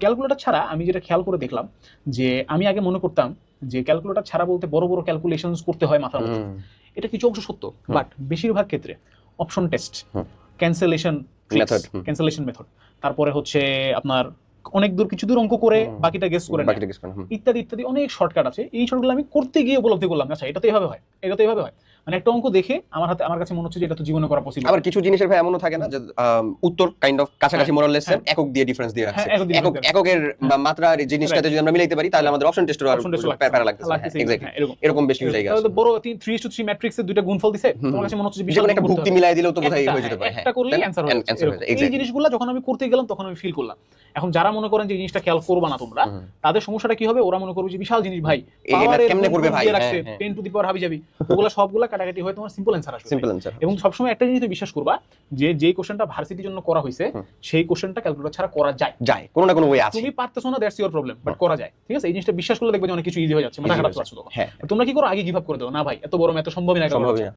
Calculator ছাড়া আমি যেটা খেয়াল করে দেখলাম যে আমি আগে মনে করতাম যে ক্যালকুলেটর ছাড়া বলতে বড় বড় ক্যালকুলেশন করতে হয় মাথার মধ্যে। এটা কিছু অংশ সত্য বাট বেশিরভাগ ক্ষেত্রে option test cancellation hmm. Cancellation method তারপরে হচ্ছে আপনার অনেক দূর কিছু দূর অঙ্ক করে বাকিটা গেস করে বাকিটা ইত্যাদি ইত্যাদি অনেক শর্টকাট আছে। এই শর্টগুলো আমি করতে গিয়ে উপলব্ধি করলাম। আচ্ছা এটা তো এইভাবে হয় এটা তো এইভাবে হয়। মানে একটা অঙ্ক দেখে আমার হাতে আমার কাছে মনে হচ্ছে যে এটা তো জীবনে করা পসিবল আবার কিছু জিনিসের ভাই এমনও থাকে না যে উত্তর কাইন্ড অফ কাছাকাছি মোরালেস হ্যাঁ। একক দিয়ে ডিফারেন্স দিয়ে রাখছে হ্যাঁ, একক দিয়ে একক difference এককের মাত্রা আর জিনিসটাতে যদি আমরা মিলাইতে পারি তাহলে আমাদের অপশন টেস্টের আর। প্যারা লাগতেছে হ্যাঁ, এক্স্যাক্টলি হ্যাঁ, এরকম। বেশ কিছু জায়গা তাহলে আছে। তো বড় থ্রি টু থ্রি ম্যাট্রিক্সের দুইটা গুণফল দিছে তোমার কাছে মনে হচ্ছে বিশাল একটা ভুক্তি মিলাই দিলেও তো বোধহয় হয়ে যেতে পারে। হ্যাঁ, হ্যাঁ একটা করলেই না? অ্যান্সার হয়ে যায়, এই জিনিসগুলো যখন আমি করতে গেলাম তখন আমি ফিল করলাম। এখন যারা মনে করেন যে জিনিসটা খেয়াল করবা না তোমরা তাদের সমস্যাটা কি হবে? ওরা মনে করবে যে বিশাল জিনিস ভাই। এর কেমনে করবে ভাই? দিয়ে রাখছে হ্যাঁ, হ্যাঁ। 10 টু দি পাওয়ার হাবি যাবি ওগুলো সবগুলা কাটাকাটি হয় তোমার সিম্পল অ্যান্সার আসবে সিম্পল অ্যান্সার এবং সবসময় একটা জিনিস বিশ্বাস করবা যে যে কোশ্চেনটা ভার্সিটির জন্য করা হয়েছে। সেই কোশ্চেনটা ক্যালকুলেটর ছাড়া করা যায়। যায় কোনো না কোনো ওয়ে আছে। তুমি পারতেছো না দ্যাটস ইওর প্রবলেম বাট করা যায়। ঠিক আছে? এই জিনিসটা বিশ্বাস করলে দেখবে যে অনেক কিছু ইজি হয়ে যাচ্ছে মাথা খারাপ লাগছে হ্যাঁ। তোমরা কি করো? আগে গিভ আপ করে দাও। না ভাই এত বড় এত সম্ভব না সম্ভব না।